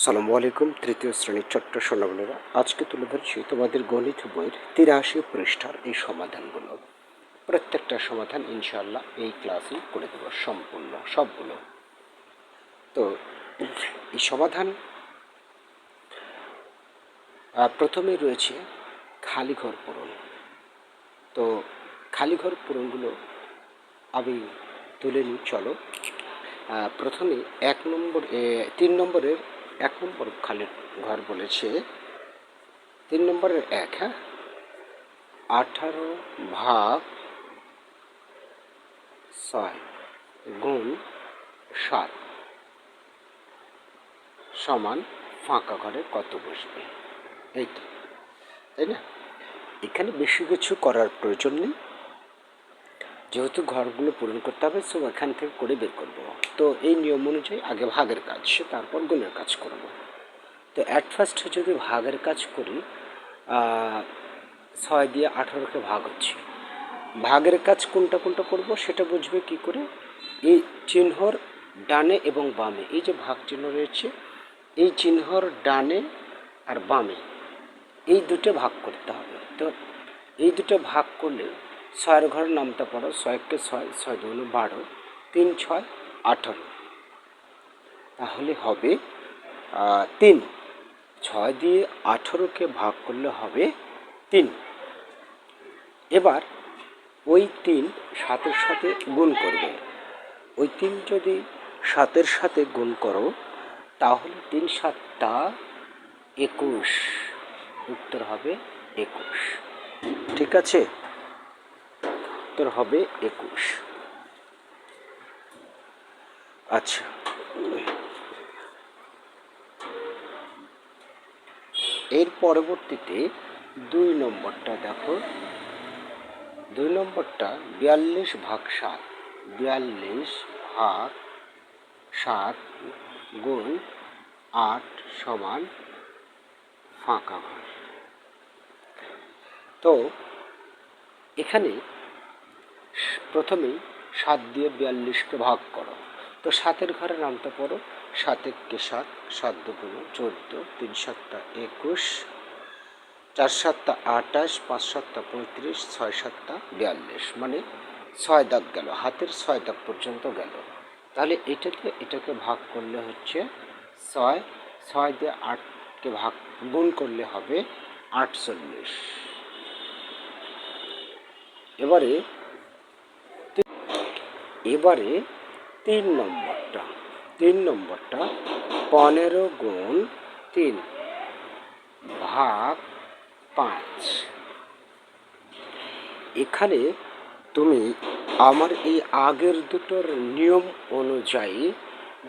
সালামু আলাইকুম, তৃতীয় শ্রেণির ছোট্ট সোনাগুলোরা আজকে তুলে ধরছি তোমাদের গণিত বইয়ের তিরাশি পৃষ্ঠার এই সমাধানগুলো। প্রত্যেকটা সমাধান ইনশাআল্লাহ এই ক্লাসেই করে দেবো সম্পূর্ণ সবগুলো। তো, এই সমাধান প্রথমে রয়েছে খালি ঘর পূরণ। তো, খালি ঘর পূরণগুলো আমি তুলে নিই, চলো। প্রথমে এক নম্বর তিন নম্বরের এক নম্বর খালি ঘর বলেছে। তিন নম্বরের এক হ্যাঁ? আঠারো ভাগ ছয় গুণ সাত সমান ফাঁকা ঘরে কত বসবে? এই তো তাই না? এখানে বেশি কিছু করার প্রয়োজন নেই। যেহেতু ঘরগুলো পূরণ করতে হবে সো এখান থেকে করে বের করব। তো এই নিয়ম অনুযায়ী আগে ভাগের কাজ, তারপর গুণের কাজ করব। তো অ্যাট ফার্স্ট যদি ভাগের কাজ করি ছয় দিয়ে আঠারোকে ভাগ হচ্ছে। ভাগের কাজ কোনটা কোনটা করব সেটা বুঝবে কি করে? এই চিহ্নর ডানে এবং বামে, এই যে ভাগ চিহ্ন রয়েছে, এই চিহ্নর ডানে আর বামে, এই দুটো ভাগ করতে হবে। তো এই দুটো ভাগ করলে ছয়ের ঘরে নামতে পারো ছয়কে ছয় ছয় দুগুণ বারো, তিন, ছয়, আঠারো। তাহলে হবে তিন। ছয় দিয়ে আঠারোকে ভাগ করলে হবে তিন। এবার ওই তিন সাতের সাথে গুণ করবে। ওই তিন যদি সাতের সাথে গুণ করো, তাহলে তিন সাতটা একুশ। উত্তর হবে একুশ। ঠিক আছে? উত্তর হবে একুশ। আচ্ছা। এর পরবর্তীতে দুই নম্বরটা দেখো। দুই নম্বরটা বিয়াল্লিশ ভাগ সাত। বিয়াল্লিশ ভাগ সাত গুণ আট সমান ফাঁকা ঘর। তো এখানে প্রথমেই সাত দিয়ে বিয়াল্লিশকে ভাগ করো। তো সাতের ঘরে নামতে পারো সাত এককে সাত সাত দুগুণ চোদ্দ, তিন সাতটা একুশ, চার সাতটা আটাশ পাঁচ সাতটা পঁয়ত্রিশ, ছয় সাতটা বিয়াল্লিশ। মানে ছয় দাগ গেল, হাতের ছয় দাগ পর্যন্ত গেল। তাহলে এটাতে এটাকে ভাগ করলে হচ্ছে ছয় ছয় দিয়ে আটকে ভাগ, গুণ করলে হবে আটচল্লিশ। এবারে এবারে তিন নম্বরটা তিন নম্বরটা পনেরো গুণ তিন ভাগ পাঁচ। এখানে তুমি আমার এই আগের দুটোর নিয়ম অনুযায়ী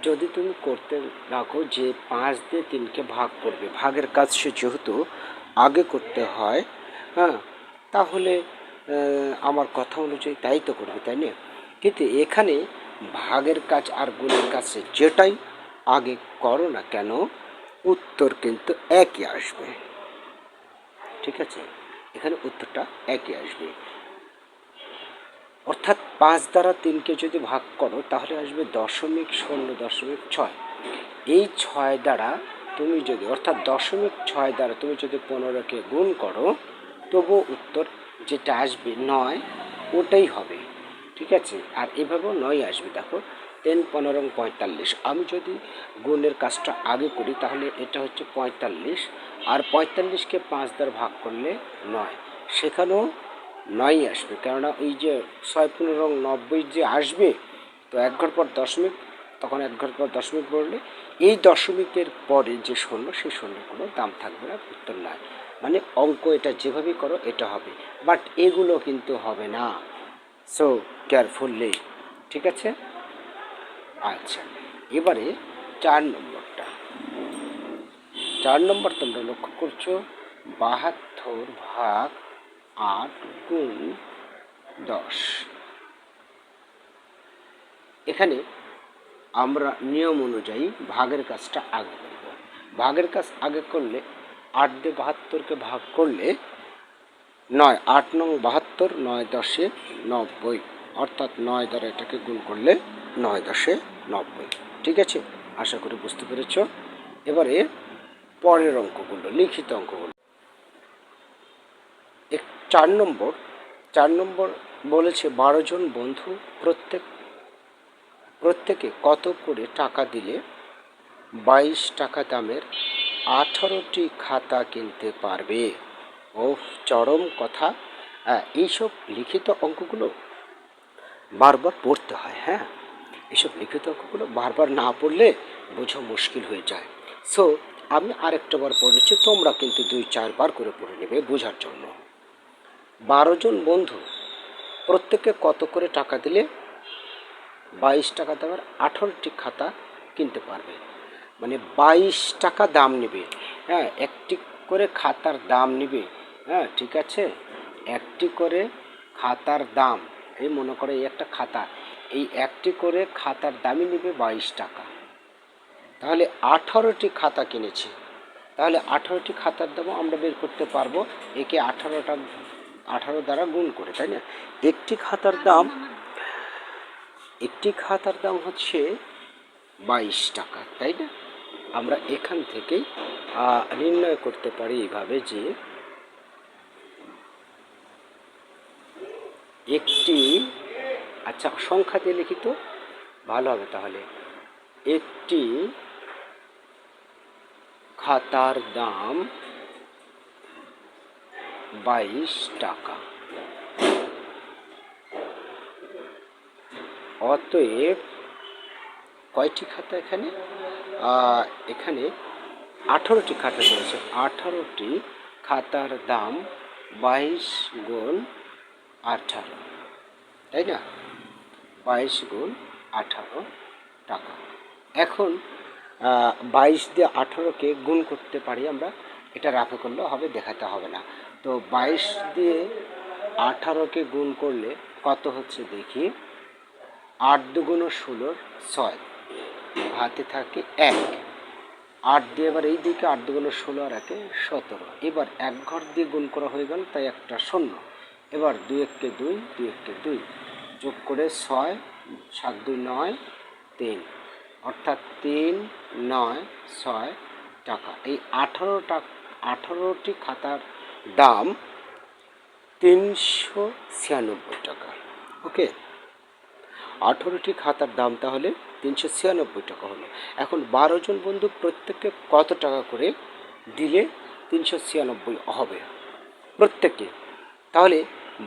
যদি তুমি করতে রাখো যে পাঁচ দিয়ে তিনকে ভাগ করবে, ভাগের কাজ সে যেহেতু আগে করতে হয় হ্যাঁ তাহলে আমার কথা অনুযায়ী তাই তো করবে, তাই না? কিন্তু এখানে ভাগের কাজ আর গুণের কাছে যেটাই, আগে করো না কেন, উত্তর কিন্তু একই আসবে। ঠিক আছে? এখানে উত্তরটা একই আসবে। অর্থাৎ পাঁচ দ্বারা তিনকে যদি ভাগ করো, তাহলে আসবে দশমিক শূন্য দশমিক ছয়। এই ছয় দ্বারা তুমি যদি, অর্থাৎ দশমিক ছয় দ্বারা তুমি যদি পনেরোকে গুণ করো তবু উত্তর যেটা আসবে নয়, ওটাই হবে। ঠিক আছে? আর এভাবেও নয় আসবে, দেখো। টেন পনেরো পঁয়তাল্লিশ। আমি যদি গুণের কাজটা আগে করি, তাহলে এটা হচ্ছে পঁয়তাল্লিশ। আর পঁয়তাল্লিশকে পাঁচ দ্বারা ভাগ করলে নয়। সেখানেও নয় আসবে। কেননা এই যে ছয়, পনেরো নব্বই যে আসবে, তো এক ঘর পর দশমিক, তখন এক ঘর পর দশমিক বললে এই দশমিকের পরে যে শূন্য সেই শূন্য কোনো দাম থাকবে না, উত্তর নয়। মানে অঙ্ক এটা যেভাবেই করো, এটা হবে। বাট এগুলো কিন্তু হবে না। সো কেয়ারফুললি ঠিক আছে? আচ্ছা এবারে চার নম্বরটা। চার নম্বর তোমরা লক্ষ্য করছ, বাহাত্তর ভাগ আট গুণ দশ। এখানে আমরা নিয়ম অনুযায়ী ভাগের কাজটা আগে করব। ভাগের কাজ আগে করলে আট দিয়ে বাহাত্তরকে ভাগ করলে নয় আট নং বাহাত্তর, নয় দশে নব্বই। অর্থাৎ নয় দ্বারা এটাকে গুণ করলে নয় দশে নব্বই। ঠিক আছে? আশা করি বুঝতে পেরেছ? এবারে পরের অঙ্কগুলো, লিখিত অঙ্কগুলো। এক, চার নম্বর। চার নম্বর বলেছে বারো জন বন্ধু প্রত্যেক, প্রত্যেকে কত করে টাকা দিলে বাইশ টাকা দামের আঠারোটি খাতা কিনতে পারবে? ও চরম কথা। এইসব লিখিত অঙ্কগুলো বারবার পড়তে হয় হ্যাঁ? এসব লিখিত অঙ্কগুলো বারবার না পড়লে বোঝা মুশকিল হয়ে যায়। সো আমি আরেকটা বার পড়েছি তোমরা কিন্তু দুই চারবার করে পড়ে নেবে বোঝার জন্য। বারো জন বন্ধু, প্রত্যেকে কত করে টাকা দিলে বাইশ টাকা দেওয়ার আঠারোটি খাতা কিনতে পারবে? মানে বাইশ টাকা দাম নেবে। হ্যাঁ একটি করে খাতার দাম নেবে। হ্যাঁ ঠিক আছে। একটি করে খাতার দাম, এই মনে করে এই একটা খাতা, এই একটি করে খাতার দামই নেবে বাইশ টাকা। তাহলে আঠারোটি খাতা কিনেছি। তাহলে আঠারোটি খাতার দামও আমরা বের করতে পারব, একে আঠারোটা, আঠারো দ্বারা গুণ করে, তাই না? একটি খাতার দাম, একটি খাতার দাম হচ্ছে বাইশ টাকা, তাই না? আমরা এখান থেকেই নির্ণয় করতে পারি এইভাবে যে একটি আচ্ছা সংখ্যা দিয়ে লিখিত ভালো হবে তাহলে। একটি খাতার দাম বাইশ টাকা। অতএব কয়টি খাতা এখানে? এখানে আঠারোটি খাতা রয়েছে। আঠারোটি খাতার দাম বাইশ গুণ আঠারো। তাই না? বাইশ গুণ আঠারো টাকা। এখন বাইশ দিয়ে আঠারোকে গুণ করতে পারি আমরা, এটা রাফে করলে হবে, দেখাতে হবে না। তো বাইশ দিয়ে আঠারোকে গুণ করলে কত হচ্ছে দেখি? আট দুগুণ ষোলোর ছয়। হাতে থাকে এক। আট দিয়ে এবার এই দিকে আট দুগুণ ষোলো আর একে সতেরো। এবার এক ঘর দিয়ে গুণ করা হয়ে গেল, তাই একটা শূন্য। এবার দুই এককে দুই দুই এককে দুই যোগ করে ছয়, সাত দুই নয়, তিন। অর্থাৎ তিন, নয়, ছয় টাকা। এই আঠারো টাকা আঠারোটি খাতার দাম তিনশো ছিয়ানব্বই টাকা। ওকে? আঠেরোটি খাতার দাম তাহলে তিনশো ছিয়ানব্বই টাকা হলো। এখন বারো জন বন্ধু প্রত্যেককে কত টাকা করে দিলে তিনশো ছিয়ানব্বই হবে? প্রত্যেকে তাহলে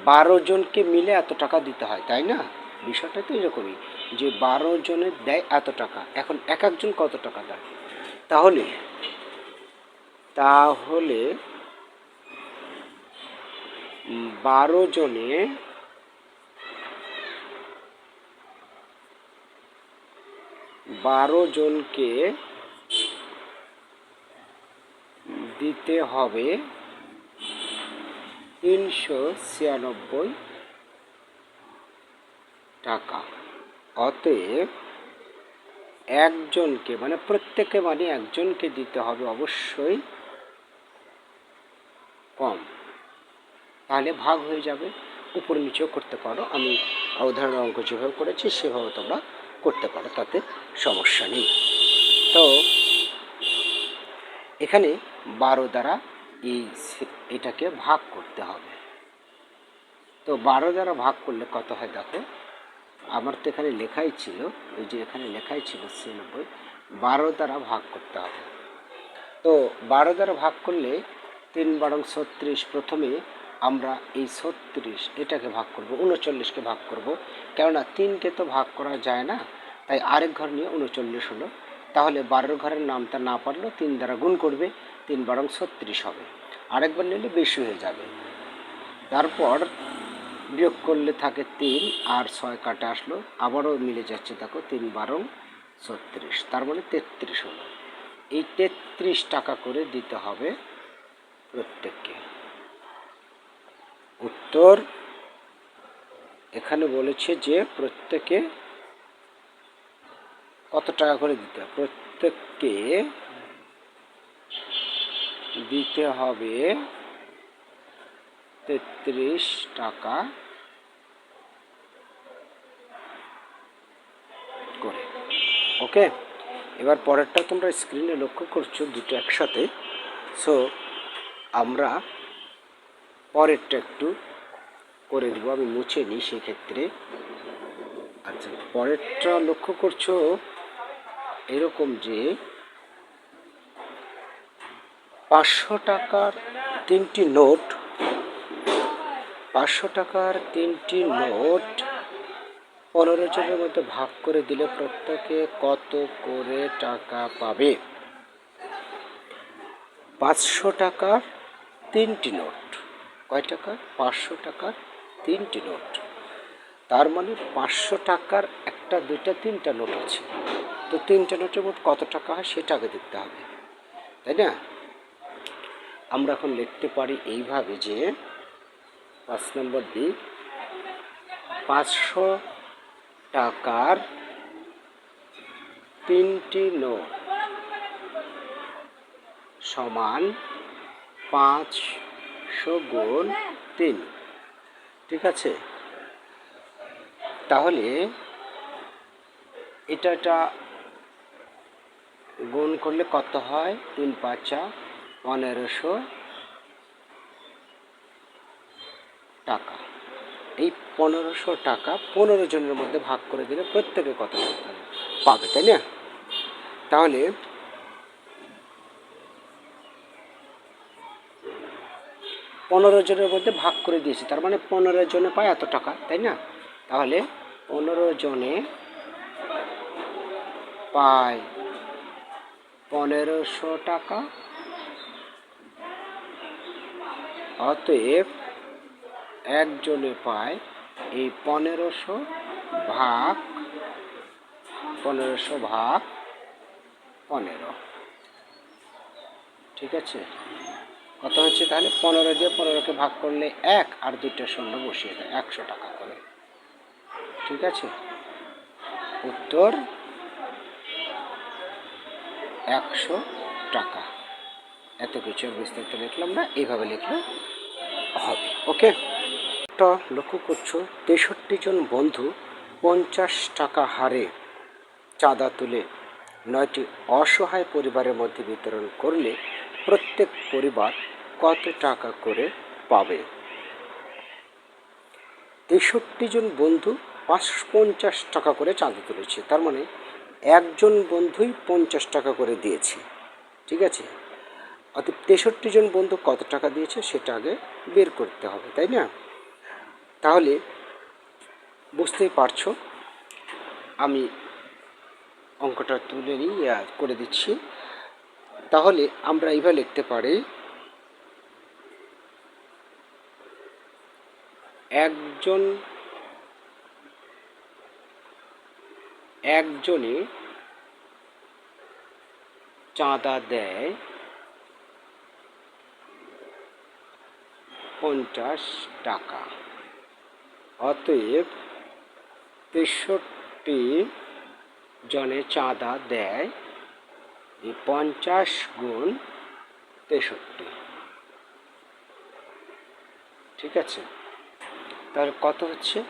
বারো জনকে মিলে এত টাকা দিতে হয়, তাই না? বিষয়টা তো এরকমই যে বারো জনের দেয় এত টাকা, এখন এক একজন কত টাকা দেয়? তাহলে তাহলে বারো জনে বারো জনকে দিতে হবে তিনশো ছিয়ানব্বই টাকা। অতএব একজনকে মানে প্রত্যেকে মানে একজনকে দিতে হবে অবশ্যই কম। তাহলে ভাগ হয়ে যাবে। উপর নিচেও করতে পারো। আমি উদাহরণ অঙ্ক যেভাবে করেছি, সেভাবে তোমরা করতে পারো, তাতে সমস্যা নেই। তো এখানে বারো দ্বারা এই এটাকে ভাগ করতে হবে। তো বারো দ্বারা ভাগ করলে কত হয় দেখো? আমার তো এখানে লেখাই ছিল, ওই যে এখানে লেখাই ছিল ছিয়ানব্বই। বারো দ্বারা ভাগ করতে হবে। তো বারো দ্বারা ভাগ করলে তিন বারং ছত্রিশ প্রথমে আমরা এই ছত্রিশ এটাকে ভাগ করব উনচল্লিশকে ভাগ করব। কেননা তিনকে তো ভাগ করা যায় না, তাই আরেক ঘর নিয়ে উনচল্লিশ হলো। তাহলে বারোর ঘরের নামটা না পারলেও তিন দ্বারা গুণ করবে। তিন বারং ছত্রিশ হবে। আরেকবার নিলে বেশি হয়ে যাবে। তারপর বিয়োগ করলে থাকে তিন, আর ছয় কাটা আসলো, আবারও মিলে যাচ্ছে দেখো তিন বারং ছত্রিশ তার মানে তেত্রিশ হলো। এই তেত্রিশ টাকা করে দিতে হবে প্রত্যেককে। উত্তর এখানে বলেছে যে প্রত্যেকে কত টাকা করে দিতে প্রত্যেককে দিতে হবে তেত্রিশ টাকা করে। ওকে? এবার পরেরটা তোমরা স্ক্রিনে লক্ষ্য করছ দুটো একসাথে। সো আমরা পরেরটা একটু করে দিব, আমি মুছে নিই সেক্ষেত্রে। আচ্ছা পরেরটা লক্ষ্য করছ এরকম যে পাঁচশো টাকার তিনটি নোট, পাঁচশো টাকার তিনটি নোট পনেরো জনের মধ্যে ভাগ করে দিলে প্রত্যেকে কত করে টাকা পাবে? পাঁচশো টাকার তিনটি নোট। কয় টাকা পাঁচশো টাকার তিনটি নোট। তার মানে পাঁচশো টাকার একটা, দুইটা, তিনটা নোট আছে। তো তিনটা নোটের মোট কত টাকা হয় সেটা আগে দেখতে হবে। তাই না? আমরা এখন লিখতে পারি এইভাবে যে পাঁচ নম্বর দিক পাঁচশো টাকার তিনটি নোট সমান পাঁচশো গুণ তিন। ঠিক আছে? তাহলে এটা গুণ করলে কত হয়? তিন পাঁচা পনেরোশো টাকা। এই পনেরোশো টাকা পনেরো জনের মধ্যে ভাগ করে দিলে প্রত্যেকে কত টাকা পাবে, তাই না? তাহলে পনেরো জনের মধ্যে ভাগ করে দিয়েছি, তার মানে পনেরো জনে পায় এত টাকা, তাই না? তাহলে পনেরো জনে পায় পনেরোশো টাকা অতএব একজনে পায় এই পনেরোশো ভাগ পনেরোশো ভাগ পনেরো। ঠিক আছে? কত হচ্ছে তাহলে? পনেরো দিয়ে পনেরোকে ভাগ করলে এক আর দুইটা শূন্য বসিয়ে দেয়, একশো টাকা করে। ঠিক আছে? উত্তর, একশো টাকা। এত কিছু বিস্তারিত লিখলাম না, এইভাবে লিখলে হবে, ওকে? একটা লক্ষ্য করছ, তেষট্টি জন বন্ধু পঞ্চাশ টাকা হারে চাঁদা তুলে নয়টি অসহায় পরিবারের মধ্যে বিতরণ করলে প্রত্যেক পরিবার কত টাকা করে পাবে? তেষট্টি জন বন্ধু পাঁচ পঞ্চাশ টাকা করে চাঁদা তুলেছে, তার মানে একজন বন্ধুই পঞ্চাশ টাকা করে দিয়েছে, ঠিক আছে? অর্থাৎ তেষট্টি জন বন্ধু কত টাকা দিয়েছে সেটা আগে বের করতে হবে, তাই না? তাহলে বুঝতেই পারছ, আমি অঙ্কটা তুলে নিই করে দিচ্ছি। তাহলে আমরা এইভাবে লিখতে পারি, একজন একজনে চাঁদা দেয় পঞ্চাশ টাকা। অতএব তেষট্টি জনে চাঁদা দেয়, এই পঞ্চাশ গুণ তেষট্টি। ঠিক আছে? তার কত হচ্ছে?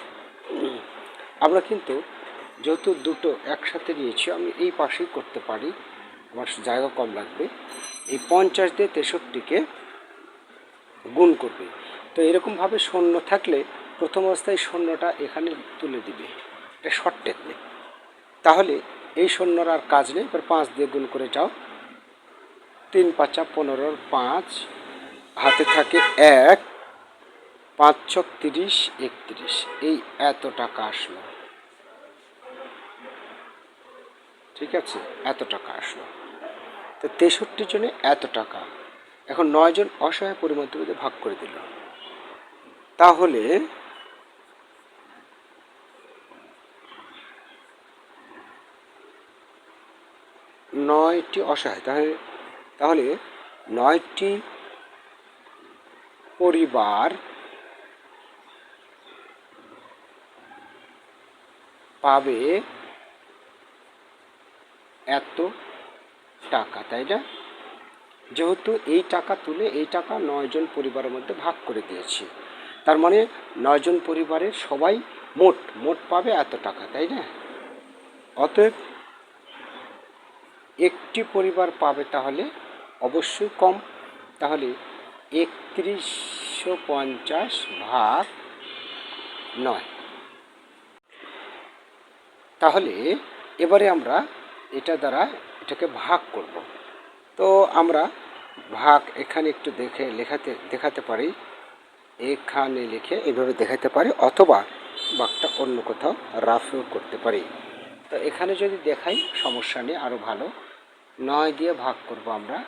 আমরা কিন্তু যেহেতু দুটো একসাথে নিয়েছি, আমি এই পাশেই করতে পারি। আমার জায়গা কম লাগবে। এই পঞ্চাশ দিয়ে তেষট্টিকে গুণ করবে। তো এরকমভাবে শূন্য থাকলে প্রথম অবস্থায় শূন্যটা এখানে তুলে দিবে। এটা শর্ট টেকনিক তাহলে এই শূন্যর আর কাজ নেই, এবার পাঁচ দিয়ে গুণ করে যাও। তিন পাঁচা পনেরোর পাঁচ, হাতে থাকে এক, পাঁচ ছক তিরিশ, একত্রিশ। এই এত টাকা আসলো ঠিক আছে? এত টাকা আসলো তো তেষট্টি জনে এত টাকা এখন নয় জন অসহায় পরিমধ্যে ভাগ করে দিল। তাহলে নয়টি অসহায়, তাহলে তাহলে নয়টি পরিবার পাবে এত টাকা, তাই না? যেহেতু এই টাকা তুলে এই টাকা নয়জন পরিবারের মধ্যে ভাগ করে দিয়েছি। তার মানে নয়জন পরিবারের সবাই মোট মোট পাবে এত টাকা, তাই না? অতএব একটি পরিবার পাবে তাহলে অবশ্যই কম। তাহলে একত্রিশশো পঞ্চাশ ভাগ নয়। তাহলে এবারে আমরা এটা দ্বারা এটাকে ভাগ করব। তো আমরা ভাগ এখানে একটু দেখে লেখাতে, দেখাতে পারি। এখানে লিখে এভাবে দেখাতে পারি, অথবা বাঘটা অন্য কোথাও রাফও করতে পারি। তো এখানে যদি দেখাই, সমস্যা নেই আরও ভালো। নয় দিয়ে ভাগ করব আমরা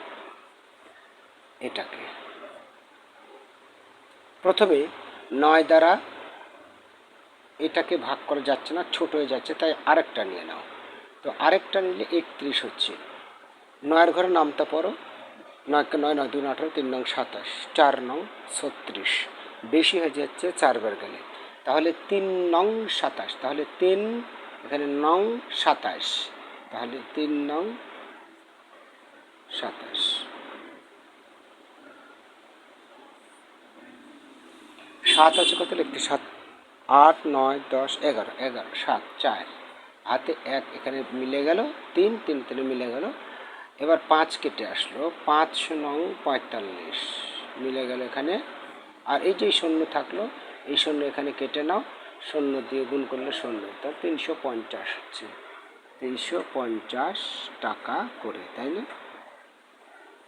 এটাকে। প্রথমে নয় দ্বারা এটাকে ভাগ করা যাচ্ছে না, ছোট হয়ে যাচ্ছে, তাই আরেকটা নিয়ে নাও। তো আরেকটা নিলে একত্রিশ হচ্ছে। নয়ের ঘরে নামতে পারো নয়কে নয় নয় দুই আঠারো, তিন নং সাতাশ, চার নং ছত্রিশ। বেশি হয়ে যাচ্ছে চারবার গেলে। তাহলে তিন নং সাতাশ, তাহলে তিন, এখানে নং সাতাশ, তাহলে তিন নং সাতাশ। সাত আছে কত লিখতে? সাত, আট, নয়, দশ, এগারো এগারো, সাত, চার। হাতে এক, এখানে মিলে গেল তিন তিন, তিনে মিলে গেল এবার পাঁচ কেটে আসলো। পাঁচ নং পঁয়তাল্লিশ। মিলে গেল এখানে। আর এই যে শূন্য থাকল, এই শূন্য এখানে কেটে নাও। শূন্য দিয়ে গুণ করলে শূন্য তার তিনশো পঞ্চাশ হচ্ছে। তিনশো পঞ্চাশ টাকা করে, তাই না?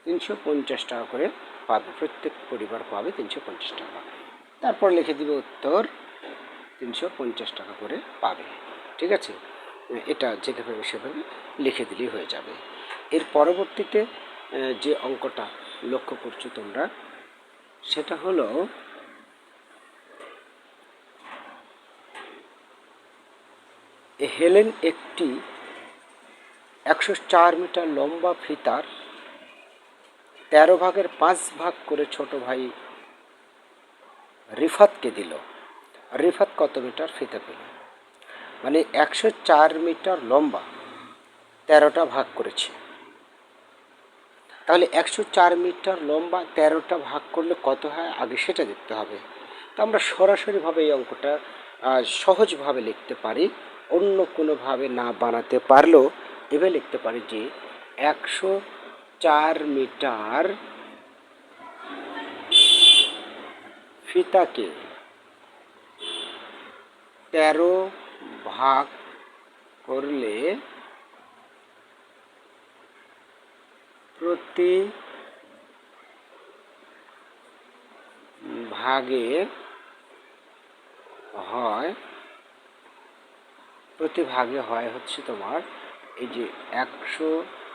তিনশো পঞ্চাশ টাকা করে পাবে। প্রত্যেক পরিবার পাবে তিনশো পঞ্চাশ টাকা। তারপর লিখে দিবে উত্তর, তিনশো পঞ্চাশ টাকা করে পাবে। ঠিক আছে? এটা যেভাবে সেভাবে লিখে দিলেই হয়ে যাবে। এর পরবর্তীতে যে অঙ্কটা লক্ষ্য করছ তোমরা, সেটা হলো হেলেন একটি একশো চার মিটার লম্বা ফিতার তেরো ভাগের পাঁচ ভাগ করে ছোট ভাই রিফাতকে দিল। রিফাত কত মিটার? ফিতে পেল। মানে একশো চার মিটার লম্বা তেরোটা ভাগ করেছে। তাহলে একশো চার মিটার লম্বা তেরোটা ভাগ করলে কত হয়? আগে সেটা দেখতে হবে। তো আমরা সরাসরিভাবে এই অঙ্কটা সহজভাবে লিখতে পারি। অন্য কোনোভাবে না বানাতে পারলেও এভাবে লিখতে পারি যে একশো চার মিটার ফিতাকে তেরো ভাগ করলে প্রতি ভাগে হয়, প্রতি ভাগে হয় হচ্ছে তোমার এই যে একশো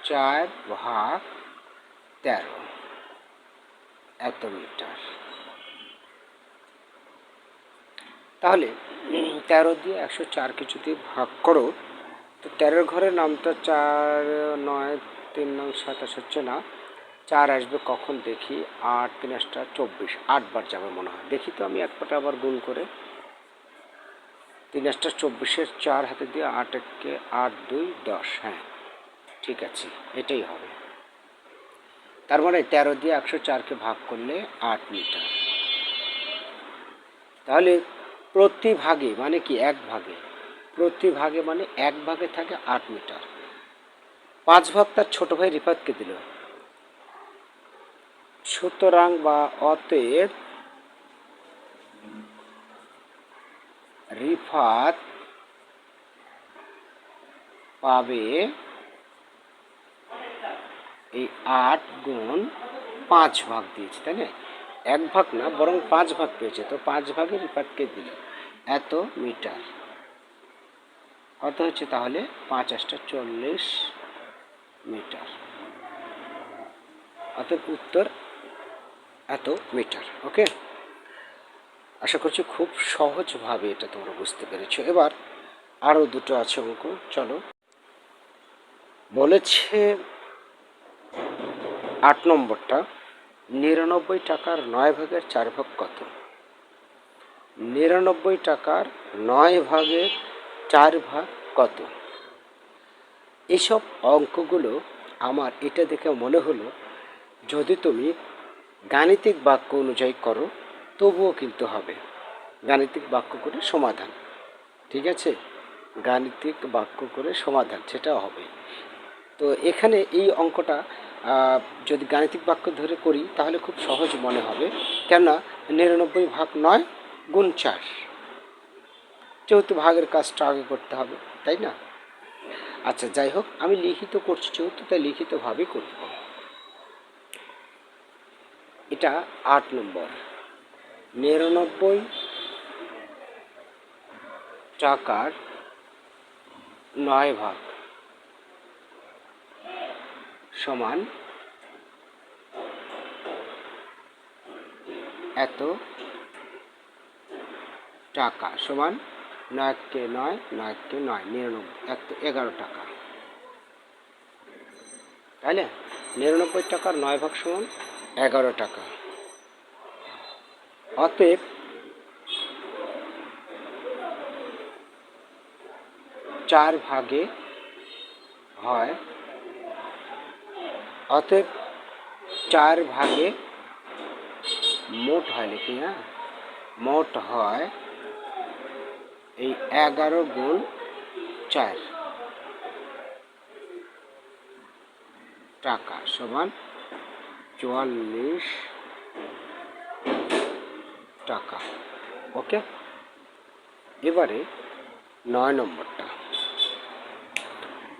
চার ভাগ তেরো এত মিটার। তাহলে তেরো দিয়ে একশো চারকে যদি ভাগ করো, তো তেরোর ঘরের নামটা চার নয় তিন নং সাতাশ হচ্ছে না, চার আসবে কখন দেখি, আট, তিন আটটা চব্বিশ, আটবার যাবে মনে হয়। দেখি তো আমি একবারটা আবার গুণ করে। তিন আটটা চব্বিশের চার হাতে দিয়ে আট একে আট দুই দশ হ্যাঁ ঠিক আছে, এটাই হবে। তার মানে তেরো দিয়ে একশো চারকে ভাগ করলে আট মিটার। তাহলে প্রতি ভাগে মানে কি এক ভাগে প্রতি ভাগে মানে এক ভাগে থাকে আট মিটার। পাঁচ ভাগ তার ছোট ভাই রিফাতকে দিল। সুতরাং বা অতএব রিফাত পাবে এই আট গুণ পাঁচ ভাগ দিয়েছে, তাই না? এক ভাগ না, বরং পাঁচ ভাগ পেয়েছে, তো পাঁচ ভাগে রিফাতকে দিল এত মিটার। কত হচ্ছে তাহলে পাঁচ আটটা চল্লিশ মিটার। অতএব উত্তর এত মিটার, ওকে? আশা করছি খুব সহজভাবে এটা তোমরা বুঝতে পেরেছ। এবার আরও দুটো আছে অঙ্ক, চলো। বলেছে আট নম্বরটা, নিরানব্বই টাকার নয় ভাগের চার ভাগ কত? নিরানব্বই টাকার নয় ভাগের চার ভাগ কত? এইসব অঙ্কগুলো আমার এটা দেখে মনে হলো, যদি তুমি গাণিতিক বাক্য অনুযায়ী করো, তবুও কিন্তু হবে। গাণিতিক বাক্য করে সমাধান। ঠিক আছে? গাণিতিক বাক্য করে সমাধান, সেটাও হবে। তো এখানে এই অঙ্কটা যদি গাণিতিক বাক্য ধরে করি, তাহলে খুব সহজ মনে হবে। কেননা, নিরানব্বই ভাগ নয়, গুণ চার। যেহেতু ভাগের কাজটা আগে করতে হবে, তাই না? আচ্ছা যাই হোক, আমি লিখিত করছি, যেহেতু তাই লিখিতভাবে করব। এটা আট নম্বর। নিরানব্বই টাকার নয় ভাগ সমান এত টাকা সমান নয়কে নয় নয়কে নয়, নিরানব্বই, এক এগারো টাকা। তাইলে নিরানব্বই টাকার নয় ভাগ সমান এগারো টাকা। অতএব চার ভাগে হয়, অতএব চার ভাগে মোট হয় নাকি হ্যাঁ? মোট হয় এই এগারো গুণ চার। টাকা সমান চুয়াল্লিশ টাকা। ওকে? এবারে নয় নম্বরটা।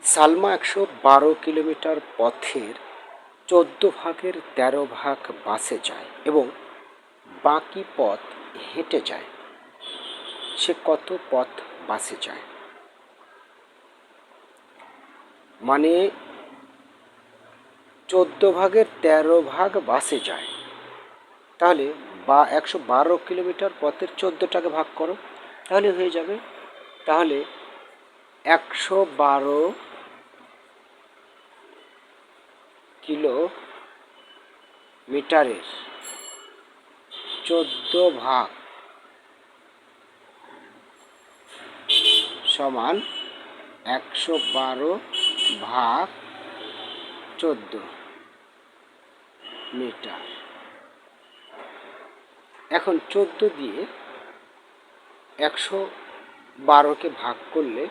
সালমা একশো বারো কিলোমিটার পথের চোদ্দ ভাগের তেরো ভাগ বাসে যায় এবং বাকি পথ হেঁটে যায়। সে কত পথ বাসে যায়। মানে চোদ্দ ভাগের তেরো ভাগ বাসে যায়। তাহলে বা একশো বারো কিলোমিটার পথের চোদ্দোটাকে ভাগ করো, তাহলে হয়ে যাবে। তাহলে একশো বারো কিলো মিটারের চোদ্দ ভাগ সমান একশো বারো ভাগ চোদ্দ মিটার। এখন চোদ্দ দিয়ে একশো বারোকে ভাগ করলে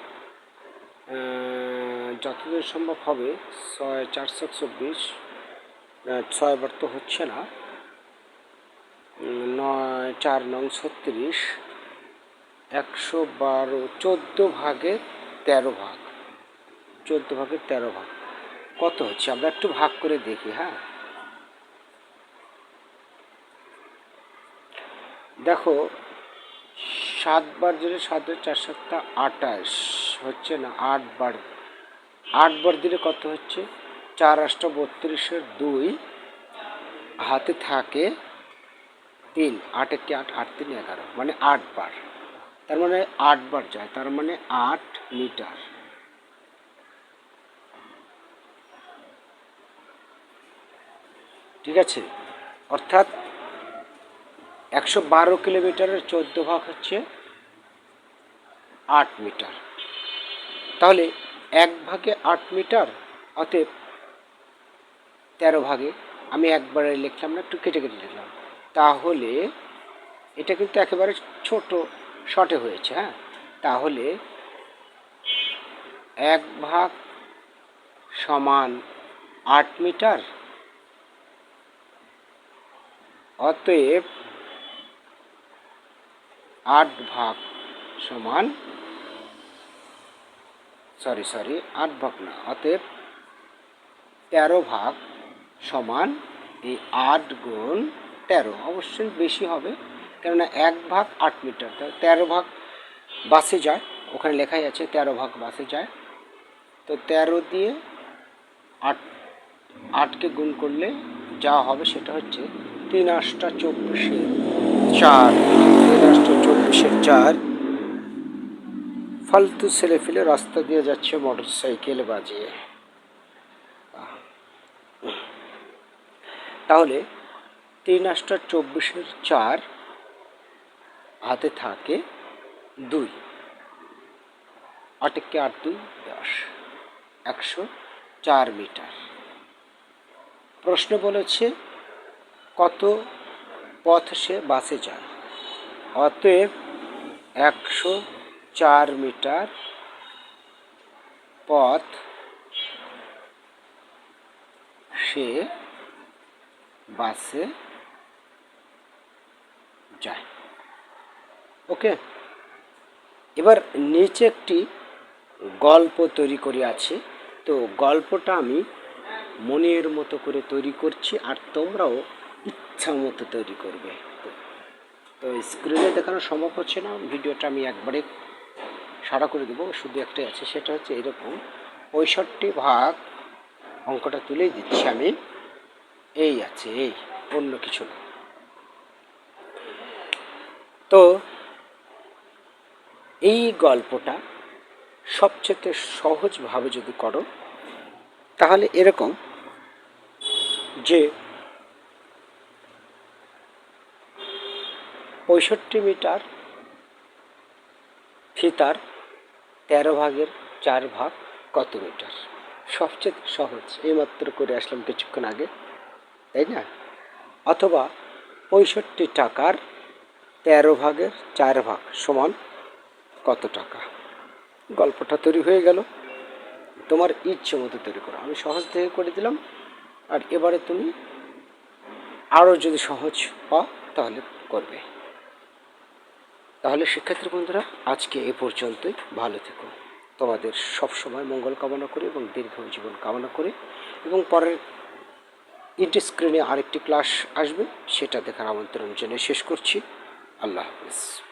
যতদূর সম্ভব হবে, ছয়, চারশো চব্বিশ ছয় বার তো হচ্ছে না নয়, চার নং ছত্রিশ একশো বারো, চোদ্দ ভাগে তেরো ভাগ। চোদ্দ ভাগে তেরো ভাগ। কত হচ্ছে? আমরা একটু ভাগ করে দেখি হ্যাঁ? দেখো সাতবার দিলে সাত চার সাতটা আটাশ হচ্ছে না? আট বার। আট বার দিলে কত হচ্ছে? চার আটটা বত্রিশের দুই। হাতে থাকে তিন। আট একটি আট? আট তিন এগারো। মানে আট বার। তার মানে আট বার যায়, তার মানে আট মিটার। ঠিক আছে? অর্থাৎ একশো বারো কিলোমিটারের চোদ্দ ভাগ হচ্ছে আট মিটার। তাহলে এক ভাগে আট মিটার, অতএব তেরো ভাগে। আমি একবারে লিখলাম না, একটু কেটে কেটে লিখলাম। তাহলে এটা কিন্তু একেবারে ছোট শর্টে হয়েছে হ্যাঁ? তাহলে এক ভাগ সমান আট মিটার। অতএব আট ভাগ সমান, সরি সরি, আট ভাগ না, অতএব তেরো ভাগ সমান এই আট গুণ তেরো। অবশ্যই বেশি হবে। কেননা এক ভাগ আট মিটার তেরো ভাগ বাসে যায়, ওখানে লেখাই আছে তেরো ভাগ বাসে যায়। তো তেরো দিয়ে আট, আটকে গুণ করলে যা হবে সেটা হচ্ছে তিন আটটা চব্বিশের চার। তিন আটটা চব্বিশের চার। ফালতু ছেলে ফেলে রাস্তা দিয়ে যাচ্ছে মোটর সাইকেল বাজিয়ে। তাহলে তিন আটটা চব্বিশের চার হাতে থাকে দুই। আটকে আট দুই, দশ। একশো চার মিটার। প্রশ্ন বলেছে, কত পথ সে বাসে যায়? অতএব একশো চার মিটার পথ সে বাসে যায়। ওকে? এবার নিচে একটি গল্প তৈরি করে আছে। তো গল্পটা আমি মনের মতো করে তৈরি করছি আর তোমরাও ইচ্ছা মতো তৈরি করবে। তো- স্ক্রিনে দেখানো সম্ভব হচ্ছে না। ভিডিওটা আমি একবারে সারা করে দেবো। শুধু একটাই আছে, সেটা হচ্ছে এরকম। পঁয়ষট্টি ভাগ অঙ্কটা তুলেই দিচ্ছি আমি। এই আছে, এই, অন্য কিছু না। তো এই গল্পটা সবচেয়ে সহজভাবে যদি করো, তাহলে এরকম যে পঁয়ষট্টি মিটার ফিতার তেরো ভাগের চার ভাগ কত মিটার? সবচেয়ে সহজ। এইমাত্র করে আসলাম কিছুক্ষণ আগে, তাই না? অথবা পঁয়ষট্টি টাকার তেরো ভাগের চার ভাগ সমান কত টাকা? গল্পটা তৈরি হয়ে গেল। তোমার ইচ্ছে মতো তৈরি করো। আমি সহজ থেকে করে দিলাম। আর এবারে তুমি আরও যদি সহজ পাও, তাহলে করবে। তাহলে শিক্ষার্থী বন্ধুরা, আজকে এ পর্যন্তই। ভালো থেকো। তোমাদের সব সময় মঙ্গল কামনা করে এবং দীর্ঘ জীবন কামনা করে। এবং পরের ইন্টি স্ক্রিনে আরেকটি ক্লাস আসবে, সেটা দেখার আমন্ত্রণ জেনে শেষ করছি। আল্লাহ হাফিজ।